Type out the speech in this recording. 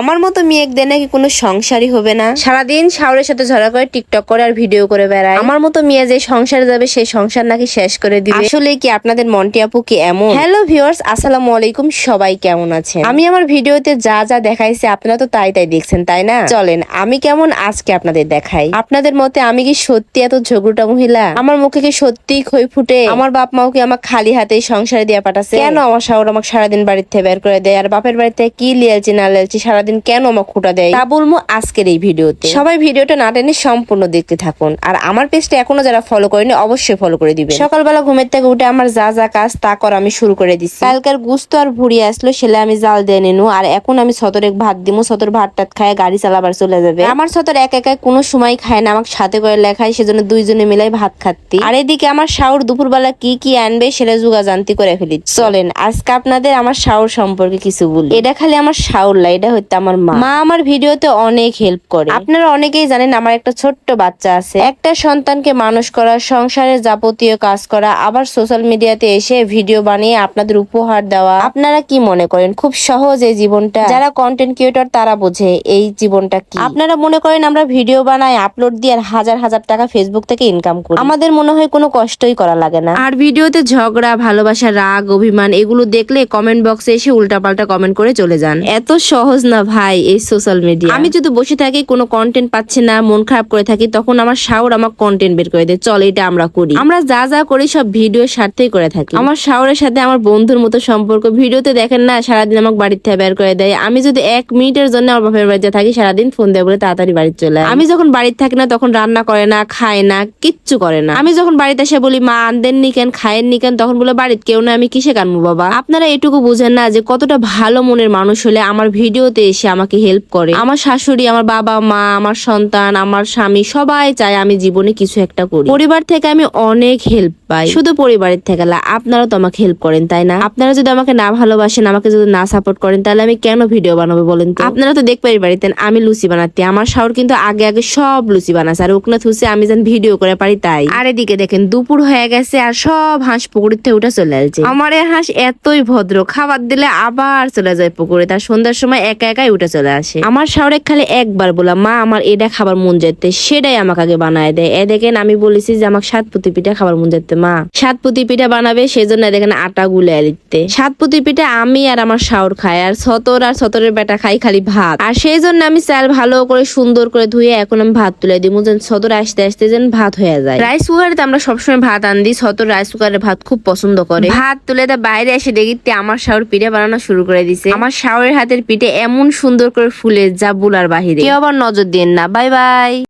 আমার মতো মেয়ে একদিন নাকি কোনো সংসারই হবে না। সারাদিন শাওরের সাথে ঝগড়া করে, টিকটক করে আর ভিডিও করে বেড়ায়। আমার মতো মেয়ে যে সংসারে যাবে সেই সংসার নাকি শেষ করে দিবে। আসলে কি আপনাদের মন্টি আপু কি এমন? হ্যালো ভিউয়ার্স আসসালামু আলাইকুম। সবাই কেমন আছেন? আমি আমার ভিডিওতে যা যা দেখাইছি, আপনারা তো তাই তাই দেখছেন, তাই না? চলেন, আমি কেমন আজকে আপনাদের দেখাই। আপনাদের মতে আমি কি সত্যি এত ঝগড়ুটা মহিলা? আমার মুখে কি সত্যি খই ফুটে? আমার বাপ মাও কি আমার খালি হাতে সংসারে দিয়া পাঠাছে? কেন আমার শাওর আমাকে সারাদিন বাড়ির থেকে বের করে দেয়? আর বাপের বাড়িতে কি লিয়ালছি না লিয়ালছি সারাদিন কেন আমাকে খুঁটা দেয়? তা বলব আজকের এই ভিডিওতে। সবাই ভিডিওটা না টেনে সম্পূর্ণ দেখতে থাকুন। আর আমার পেজটা এখনও যারা ফলো করেনি অবশ্যই ফলো করে দিবেন। সকালবেলা ঘুমের থেকে উঠে আমার যা যা কাজ তা করা আমি শুরু করে দিচ্ছি কালকার গুস্ত আর ভুড়ি আসলো সেলে আমি জাল দিয়ে নিনু। আর এখন আমি সতরেক ভাত দিমু সতর ভাত টাত খায় গাড়ি চালাবার চলে যাবে। আমার সতর এক একা কোনো সময় খায় না আমাকে সাথে করে লেখায় সেজন্য দুইজনে মিলাই ভাত খাচ্ছি। আর এদিকে আমার শাওর দুপুরবেলা কি কি আনবে সেটা জুগা জানতি করে ফেলি। চলেন আজকে আপনাদের আমার শাওর সম্পর্কে কিছু বলি। এটা খালি আমার শাওর লা এটা হচ্ছে আমার মা। মা আমার ভিডিওতে অনেক হেল্প করে। আপনারা অনেকেই জানেন আমার একটা ছোট্ট বাচ্চা আছে। একটা সন্তানকে মানুষ করা সংসারের যাবতীয় কাজ করা আবার সোশ্যাল মিডিয়াতে এসে ভিডিও বানিয়ে আপনাদের উপহার দেওয়া। আপনারা কি মনে করেন? খুব সহজ এই জীবনটা। যারা কন্টেন্ট ক্রিয়েটর তারা বোঝে এই জীবনটা কি। আপনারা মনে করেন আমরা ভিডিও বানাই আপলোড দিয়ে আর হাজার হাজার টাকা ফেসবুক থেকে ইনকাম করি। আমাদের মনে হয় কোনো কষ্টই করা লাগে না। আর ভিডিওতে ঝগড়া ভালোবাসা রাগ অভিমান এগুলো দেখলে কমেন্ট বক্সে এসে উল্টাপাল্টা কমেন্ট করে চলে যান। এত সহজ না ভাই এই সোশ্যাল মিডিয়া আমি যদি বসে থাকি কোনো কন্টেন্ট পাচ্ছি না মন খারাপ করে থাকি তখন আমার শাওর আমার কন্টেন্ট বের করে দেয়। চল এটা আমরা করি। আমরা যা যা করি সব ভিডিও স্বার্থেই করে থাকি। আমার শাওরের সাথে আমার বন্ধুর মতো সম্পর্ক। ভিডিওতে দেখেন না সারাদিন আমাকে বাড়ির থেকে বের করে দেয়। আমি যদি এক মিনিটের জন্য আমার বাপের বাড়িতে থাকি সারাদিন ফোন দেয় বলে তাড়াতাড়ি বাড়িতে চলে। আমি যখন বাড়িতে থাকি না তখন রান্না করে না খায় না কিচ্ছু করে না। আমি যখন বাড়িতে এসে বলি মা আনদেন নি কেন খায়েন নি কেন? তখন বলে বাড়িতে কেউ না আমি কিসে কানবো বাবা? আপনারা এটুকু বুঝেন না যে কতটা ভালো মনের মানুষ হলে আমার ভিডিওতে এসে আমাকে হেল্প করে। আমার শাশুড়ি, আমার বাবা, মা, আমার সন্তান, আমার স্বামী সবাই চায় আমি জীবনে কিছু একটা করি। পরিবার থেকে আমি অনেক হেল্প পাই। শুধু পরিবারের থেকে না, আপনারা তো আমাকে হেল্প করেন, তাই না? আপনারা যদি আমাকে না ভালোবাসেন, আমাকে যদি না সাপোর্ট করেন, তাহলে আমি কেন ভিডিও বানাবো বলেন তো? আপনারা তো দেখতে পারিতেন আমি লুচি বানাতে আমার শাওর কিন্তু আগে আগে সব লুচি বানাছে আর ওকনা থুসে আমি যেন ভিডিও করে পারি তাই। আর এদিকে দেখেন, দুপুর হয়ে গেছে আর সব হাঁস পুকুরের থেকে উঠে চলে আসছে। আমার হাঁস এতই ভদ্র, খাবার দিলে আবার চলে যায় পুকুরে। তার সন্ধ্যার সময় একা একাই উঠে চলে আসে। আমার শাওরে খালি একবার বললাম মা, আমার এটা খাবার মন যেতে সেটাই আমাকে আগে বানায় দেয়। এ দেখেন, আমি বলেছি যে আমাকে সাত পুতি পিঠা খাবার মন যেতে মা। সাত পুতি পিঠা বানাবে, সেজন্য দেখেন আটা গুলে লিখতে সাত পুতি পিঠা আমি আর আমার শাওর খাই, আর সতর আর সতরের বেটা খাই খালি ভাত। আর সেই জন্য আমি চাল ভালো করে সুন্দর করে ধুয়ে এখন আমি ভাত তুলে দিব যেন সতর আসতে আসতে যেন ভাত হয়ে যায়। রাইস কুকারে আমরা সবসময় ভাত আন দিই সতর রাইস কুকারে ভাত খুব পছন্দ করে। ভাত তুলে তা বাইরে এসে দেখি আমার শাওর পিঠে বানানো শুরু করে দিছে। আমার শাওরের হাতের পিঠে এমন সুন্দর করে ফুলে যা বুলার বাহিরে। কেউ আবার নজর দিন না। Bye bye.